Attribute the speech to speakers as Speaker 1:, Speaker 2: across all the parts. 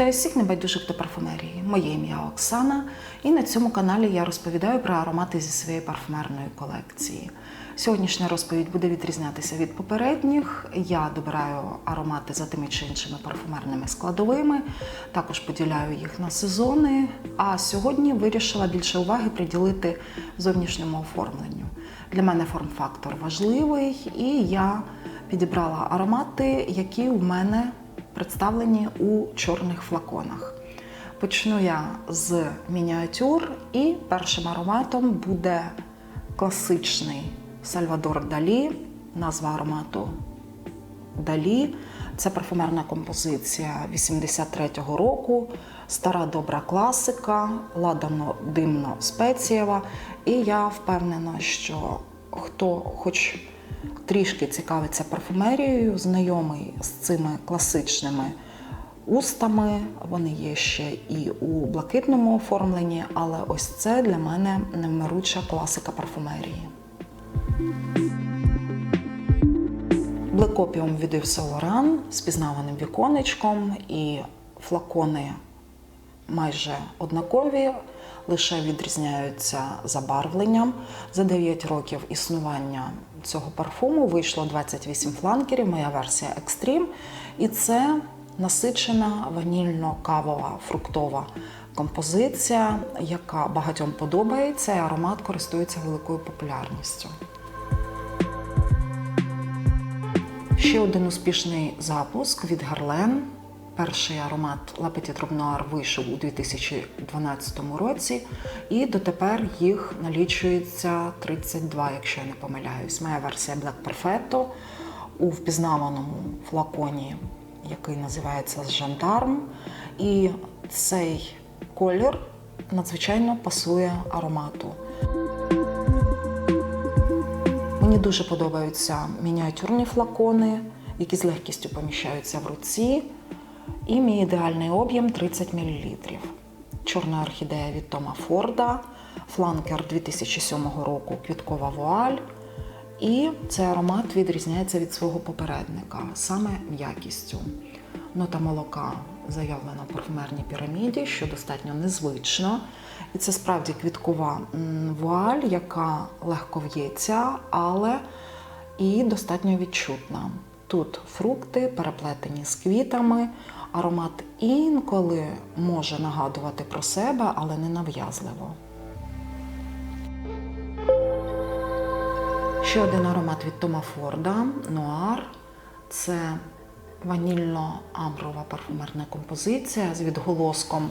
Speaker 1: Вітаю всіх небайдужих до парфумерії. Моє ім'я Оксана, і на цьому каналі я розповідаю про аромати зі своєї парфумерної колекції. Сьогоднішня розповідь буде відрізнятися від попередніх. Я добираю аромати за тими чи іншими парфумерними складовими, також поділяю їх на сезони. А сьогодні вирішила більше уваги приділити зовнішньому оформленню. Для мене форм-фактор важливий, і я підібрала аромати, які у мене представлені у чорних флаконах. Почну я з мініатюр, і першим ароматом буде класичний Сальвадор Далі, назва аромату Далі. Це парфумерна композиція 83-го року, стара добра класика, ладано димно спецієва. І я впевнена, що хто хоч трішки цікавиться парфумерією, знайомий з цими класичними устами. Вони є ще і у блакитному оформленні, але ось це для мене невмируча класика парфумерії. Opium від Yves з пізнаваним віконечком і флакони майже однакові, лише відрізняються забарвленням. За 9 років існування цього парфуму вийшло 28 фланкерів, моя версія Extreme. І це насичена ванільно-кавова фруктова композиція, яка багатьом подобається, і аромат користується великою популярністю. Ще один успішний запуск від Гарлен. Перший аромат Robe Noire вийшов у 2012 році, і дотепер їх налічується 32, якщо я не помиляюсь. Моя версія Black Perfetto у впізнаваному флаконі, який називається Жандарм. І цей колір надзвичайно пасує аромату. Мені дуже подобаються мініатюрні флакони, які з легкістю поміщаються в руці. І мій ідеальний об'єм 30 мл. Чорна орхідея від Тома Форда, фланкер 2007 року квіткова вуаль. І цей аромат відрізняється від свого попередника саме м'якістю. Нота молока заявлена в парфумерній піраміді, що достатньо незвично. І це справді квіткова вуаль, яка легко в'ється, але і достатньо відчутна. Тут фрукти переплетені з квітами. Аромат інколи може нагадувати про себе, але не нав'язливо. Ще один аромат від Тома Форда Нуар. Це ванільно-амброва парфумерна композиція з відголоском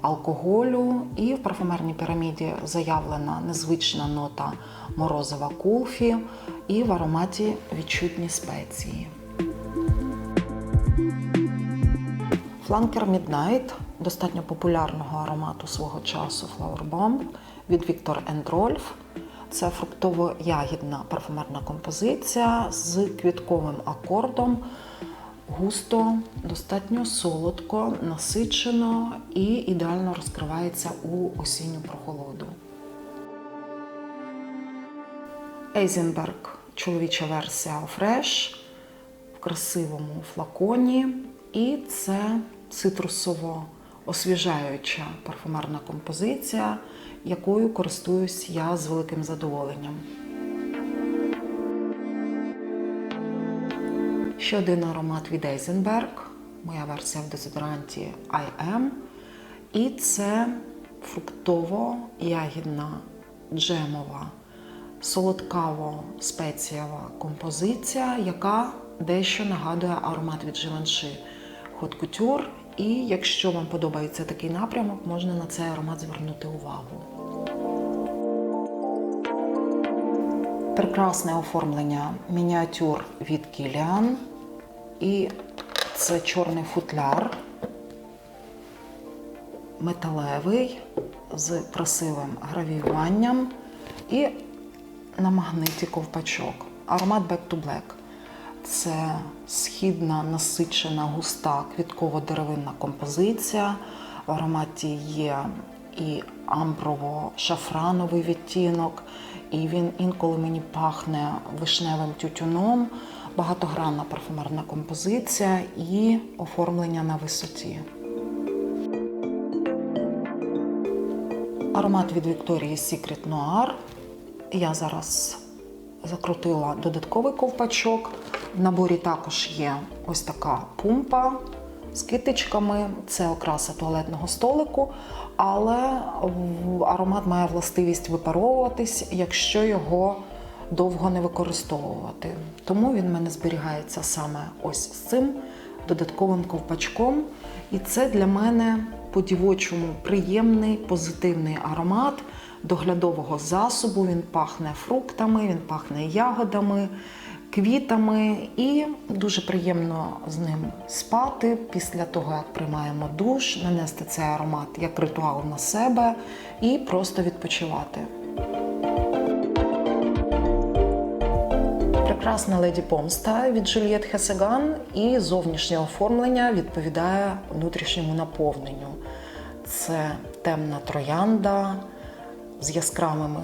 Speaker 1: алкоголю. І в парфумерній піраміді заявлена незвична нота морозива кулфі, і в ароматі відчутні спеції. Фланкер Midnight достатньо популярного аромату свого часу Flower Bomb від Victor Rolf. Це фруктово-ягідна парфумерна композиція з квітковим акордом. Густо, достатньо солодко, насичено і ідеально розкривається у осінню прохолоду. Ейзенберг чоловіча версія Fresh в красивому флаконі. І це цитрусово освіжаюча парфумерна композиція, якою користуюсь я з великим задоволенням. Ще один аромат від Eisenberg, моя версія в дезодоранті I Am. І це фруктово-ягідна джемова, солодкаво-спецієва композиція, яка дещо нагадує аромат від Givenchy Haute Couture. І якщо вам подобається такий напрямок, можна на цей аромат звернути увагу. Прекрасне оформлення мініатюр від Kilian. І це чорний футляр, металевий з красивим гравіюванням і на магниті ковпачок. Аромат Back to Black це східна насичена густа квітково-деревинна композиція. В ароматі є і амброво-шафрановий відтінок, і він інколи мені пахне вишневим тютюном, багатогранна парфумерна композиція і оформлення на висоті. Аромат від Вікторії Secret Noir. Я зараз закрутила додатковий ковпачок. В наборі також є ось така пумпа з китичками. Це окраса туалетного столику, але аромат має властивість випаровуватись, якщо його довго не використовувати. Тому він в мене зберігається саме ось з цим додатковим ковпачком. І це для мене по-дівочому приємний позитивний аромат доглядового засобу. Він пахне фруктами, він пахне ягодами, квітами, і дуже приємно з ним спати після того, як приймаємо душ, нанести цей аромат як ритуал на себе і просто відпочивати. Прекрасна леді помста від Джульєт Хесеган і зовнішнє оформлення відповідає внутрішньому наповненню. Це темна троянда з яскравими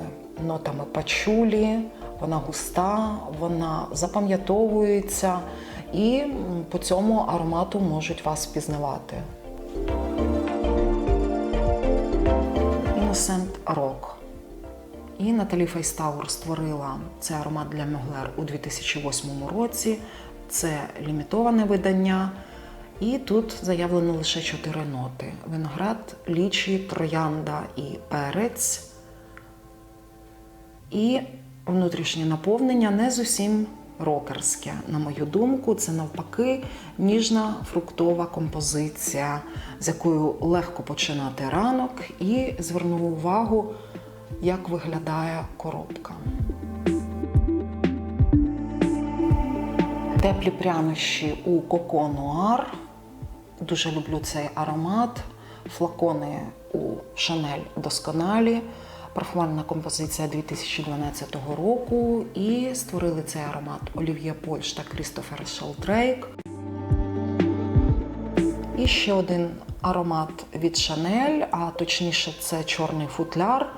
Speaker 1: нотами пачулі, вона густа, вона запам'ятовується і по цьому аромату можуть вас впізнавати. Innocent Rock. І Наталі Фейстаур створила цей аромат для Меглер у 2008 році. Це лімітоване видання. І тут заявлено лише чотири ноти: виноград, лічі, троянда і перець. І внутрішнє наповнення не зовсім рокерське. На мою думку, це навпаки ніжна фруктова композиція, з якою легко починати ранок, і звернув увагу, як виглядає коробка. Теплі прянощі у Коко Нуар. Дуже люблю цей аромат. Флакони у Шанель досконалі. Парфумерна композиція 2012 року. І створили цей аромат Олів'є Польш та Крістофер Шелдрейк. І ще один аромат від Шанель, а точніше, це чорний футляр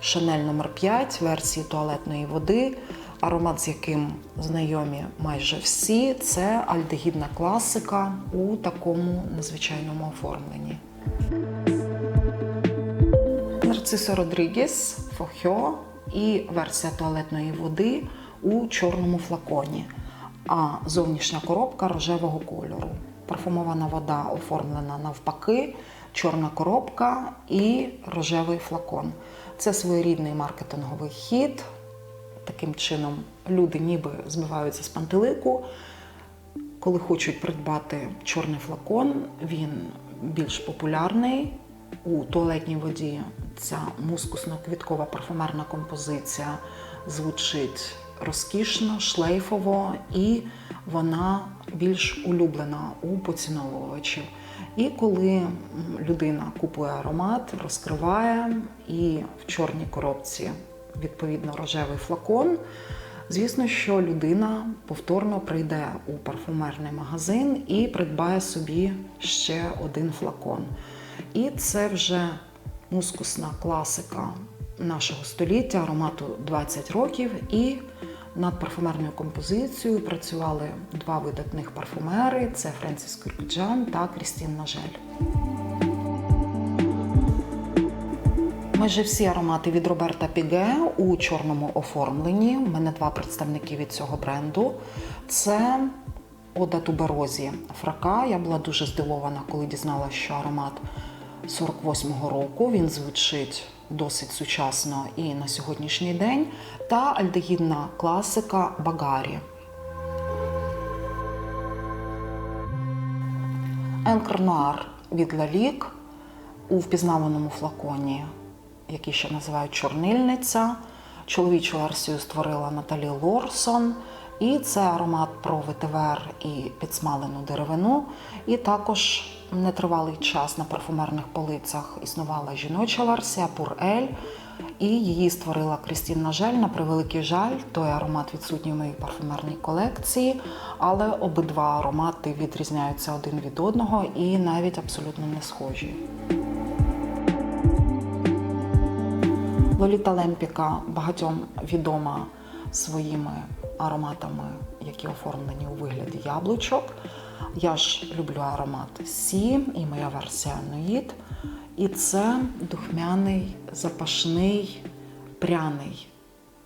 Speaker 1: Шанель номер 5 версії туалетної води. Аромат, з яким знайомі майже всі, це альдегідна класика у такому незвичайному оформленні. Нарцисо Родрігес Фохьо і версія туалетної води у чорному флаконі, а зовнішня коробка рожевого кольору. Парфумована вода оформлена навпаки, чорна коробка і рожевий флакон. Це своєрідний маркетинговий хід. Таким чином люди ніби збиваються з пантелику. Коли хочуть придбати чорний флакон, він більш популярний. У туалетній воді ця мускусно-квіткова парфумерна композиція звучить розкішно, шлейфово, і вона більш улюблена у поціновувачів. І коли людина купує аромат, розкриває і в чорній коробці відповідно рожевий флакон. Звісно, що людина повторно прийде у парфумерний магазин і придбає собі ще один флакон. І це вже мускусна класика нашого століття, аромату 20 років. І над парфумерною композицією працювали два видатних парфумери: це Френсіс Кюркджан та Крістін Нажель. Майже всі аромати від Роберта Піге у чорному оформленні. У мене два представники від цього бренду. Це Ода Туберозі Фрака. Я була дуже здивована, коли дізналася, що аромат 48-го року. Він звучить досить сучасно і на сьогоднішній день. Та альдегідна класика Багарі. Енкр Нуар від Лалік у впізнаваному флаконі, який ще називають чорнильниця. Чоловічу версію створила Наталі Лорсон. І це аромат про ветивер і підсмалену деревину. І також нетривалий час на парфумерних полицях існувала жіноча версія Пур-Ель. І її створила Крістін Нажель. На превеликий жаль, той аромат відсутній в моїй парфумерній колекції, але обидва аромати відрізняються один від одного і навіть абсолютно не схожі. Лоліта Лемпіка багатьом відома своїми ароматами, які оформлені у вигляді яблучок. Я ж люблю аромат Сі і моя версія Ноїд. І це духмяний, запашний, пряний,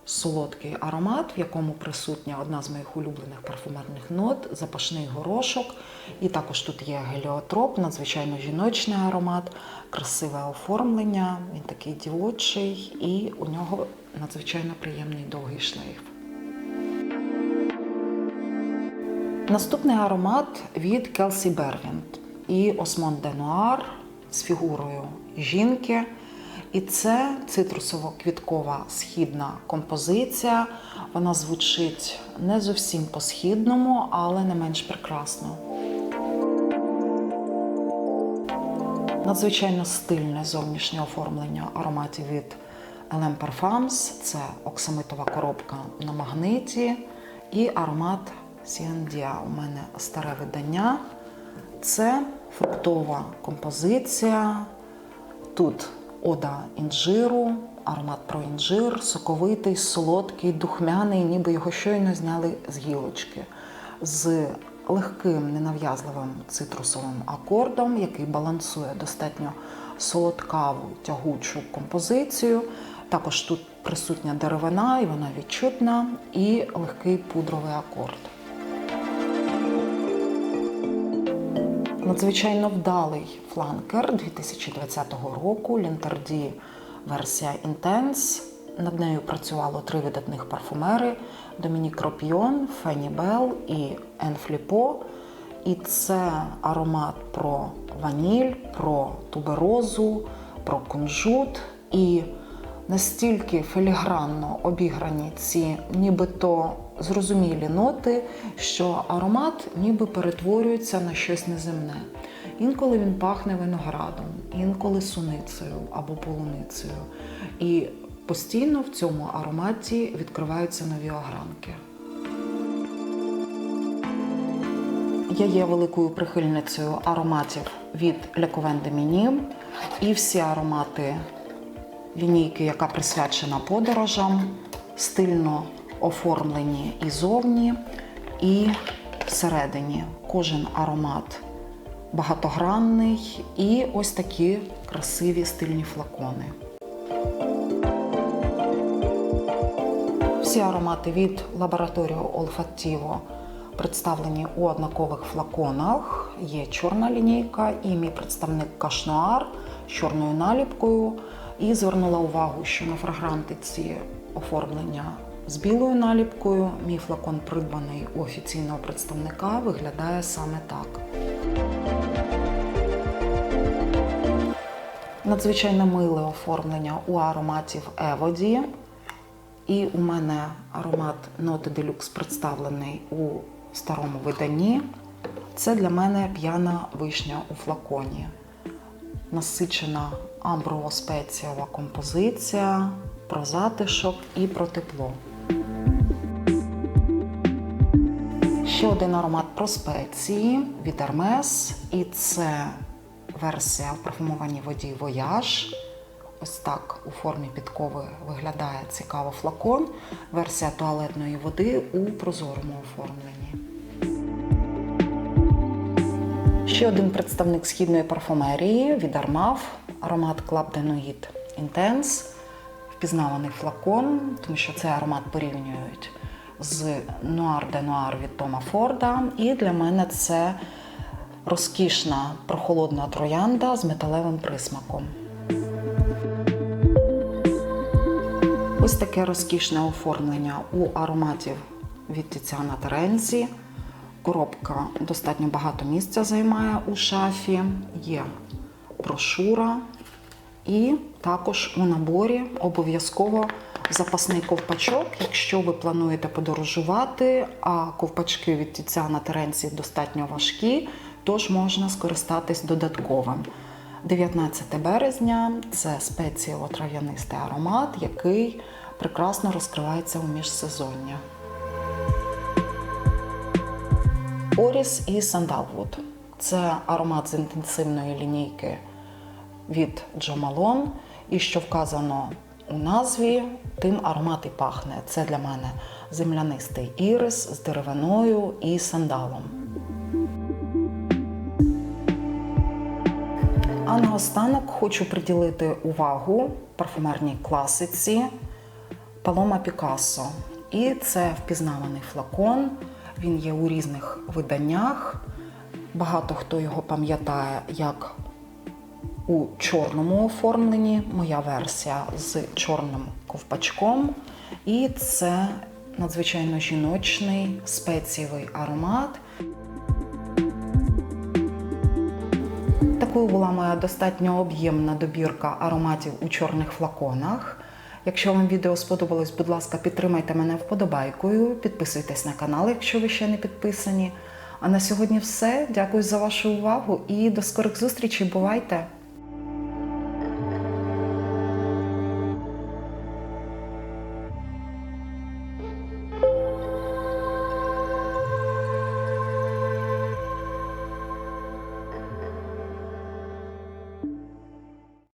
Speaker 1: солодкий аромат, в якому присутня одна з моїх улюблених парфумерних нот, запашний горошок. І також тут є геліотроп, надзвичайно жіночний аромат, красиве оформлення. Він такий дівочий, і у нього надзвичайно приємний довгий шлейф. Наступний аромат від Келсі Бервінт і Осмон де Нуар з фігурою жінки. І це цитрусово-квіткова східна композиція. Вона звучить не зовсім по-східному, але не менш прекрасно. Надзвичайно стильне зовнішнє оформлення ароматів від LM Parfums. Це оксамитова коробка на магниті і аромат Сіандія. У мене старе видання. Це фруктова композиція. Тут ода інжиру, аромат про інжир, соковитий, солодкий, духмяний, ніби його щойно зняли з гілочки. З легким, ненав'язливим цитрусовим акордом, який балансує достатньо солодкаву, тягучу композицію. Також тут присутня деревина, і вона відчутна, і легкий пудровий акорд. Надзвичайно вдалий фланкер 2020 року. Лінтерді версія Intense. Над нею працювало три видатних парфумери: Домінік Ропіон, Фені Белл і Ен Фліпо. І це аромат про ваніль, про туберозу, про кунжут. І настільки філігранно обіграні ці нібито зрозумілі ноти, що аромат ніби перетворюється на щось неземне. Інколи він пахне виноградом, інколи суницею або полуницею. І постійно в цьому ароматі відкриваються нові огранки. Я є великою прихильницею ароматів від de Minim. І всі аромати лінійки, яка присвячена подорожам, стильно оформлені і зовні, і всередині. Кожен аромат багатогранний і ось такі красиві стильні флакони. Всі аромати від лабораторії Olfattivo представлені у однакових флаконах. Є чорна лінійка і мій представник Кашнуар з чорною наліпкою. І звернула увагу, що на фрагрантиці оформлення з білою наліпкою. Мій флакон, придбаний у офіційного представника, виглядає саме так. Надзвичайно миле оформлення у ароматів Еводі. І у мене аромат Ноти Делюкс представлений у старому виданні. Це для мене п'яна вишня у флаконі. Насичена амброво-спецієва композиція про затишок і про тепло. Ще один аромат про спеції від Hermes. І це версія в парфумованій воді Voyage. Ось так у формі підкови виглядає цікаво флакон. Версія туалетної води у прозорому оформленні. Ще один представник східної парфумерії від Armaf, аромат Club de Nuit Intense. Впізнаваний флакон, тому що цей аромат порівнюють з Noir de Noir від Тома Форда. І для мене це розкішна прохолодна троянда з металевим присмаком. Ось таке розкішне оформлення у ароматів від Тіціана Терензі. Коробка достатньо багато місця займає у шафі. Є брошура. І також у наборі обов'язково запасний ковпачок, якщо ви плануєте подорожувати, а ковпачки від Тіціана Теренції достатньо важкі, тож можна скористатись додатковим. 19 березня це спецієво-трав'янистий аромат, який прекрасно розкривається у міжсезоння. Оріс і Сандалвуд це аромат з інтенсивної лінійки від Джо Малон. І що вказано у назві, тим аромат і пахне. Це для мене землянистий ірис з деревиною і сандалом. А наостанок хочу приділити увагу парфумерній класиці Палома Пікассо. І це впізнаваний флакон. Він є у різних виданнях. Багато хто його пам'ятає як у чорному оформленні. Моя версія з чорним ковпачком. І це надзвичайно жіночний спецієвий аромат. Такою була моя достатньо об'ємна добірка ароматів у чорних флаконах. Якщо вам відео сподобалось, будь ласка, підтримайте мене вподобайкою, підписуйтесь на канал, якщо ви ще не підписані. А на сьогодні все. Дякую за вашу увагу і до скорих зустрічей. Бувайте!